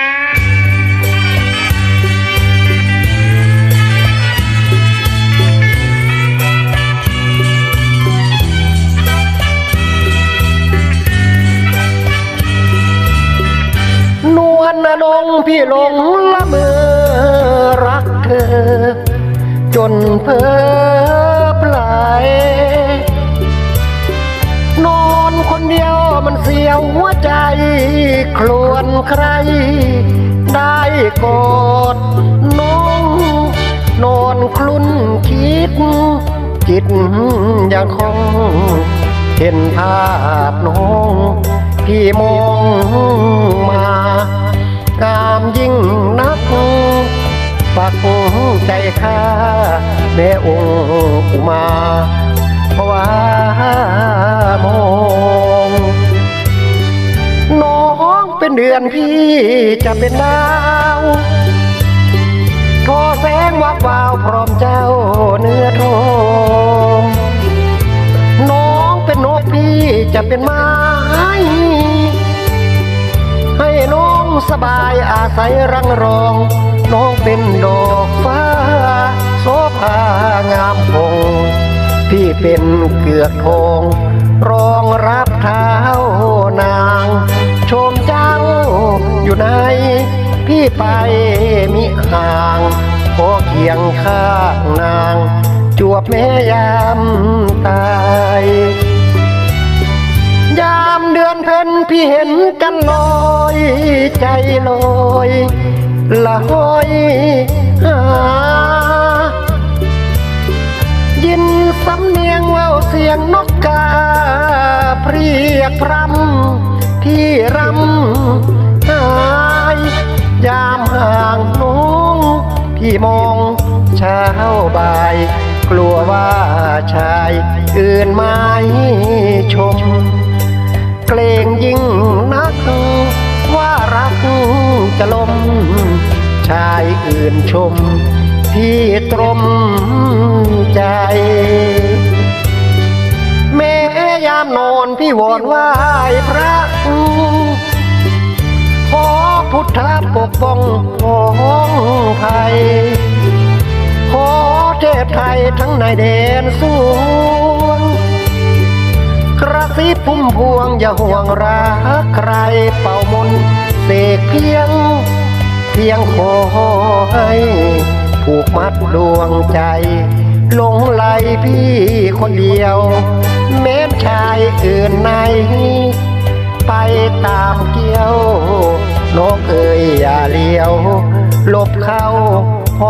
นวลนงพี่หลงละเมอรักเธอ จนเพ้อ ครวนใคร ได้กอดน้องนอนคลุ้นคิด จิตยังคง เห็นภาพน้องพี่มองมางามยิ่งนักปักใจข้าแม่องค์อุมาเพราะว่า นเดือนพี่จะเป็นดาวทอแสงวับวาวพร้อมเจ้าเนื้อทองน้องเป็นนกพี่จะเป็นไม้ให้น้องสบายอาศัยรังรอง น้องเป็นดอกฟ้าโสภางามพงพี่เป็นเกือกทอง ไปมิห่างขอเคียงข้างนาง จวบแม่ยามตาย ยามเดือนเพ็ญพี่เห็นกันลอยใจลอยละห้อยหายินสำเนียงแววเสียงนกกาเพรียกพรำที่รำหาย ยามห่างน้งพี่มองเช้าบ่าย กลัวว่าชายอื่นไม่ชม เกรงยิ่งนัก ว่ารักจะลม ชายอื่นชม พี่ตรมใจแม่ยามนอนพี่วอนไหว้พระขอ พุทธปกป้องพ้องไทย ขอเทพไทยทั้งในแดนสวงกระซิบพุ่มพวงอย่าห่วงรักใครเป่ามนเสกเพียง เพียงขอให้ผูกมัดดวงใจหลงไหลพี่คนเดียว แม้นชายอื่นใน ไปตามเกี้ยว นกเอ่ยอย่าเลี้ยวหลบเข้าหอ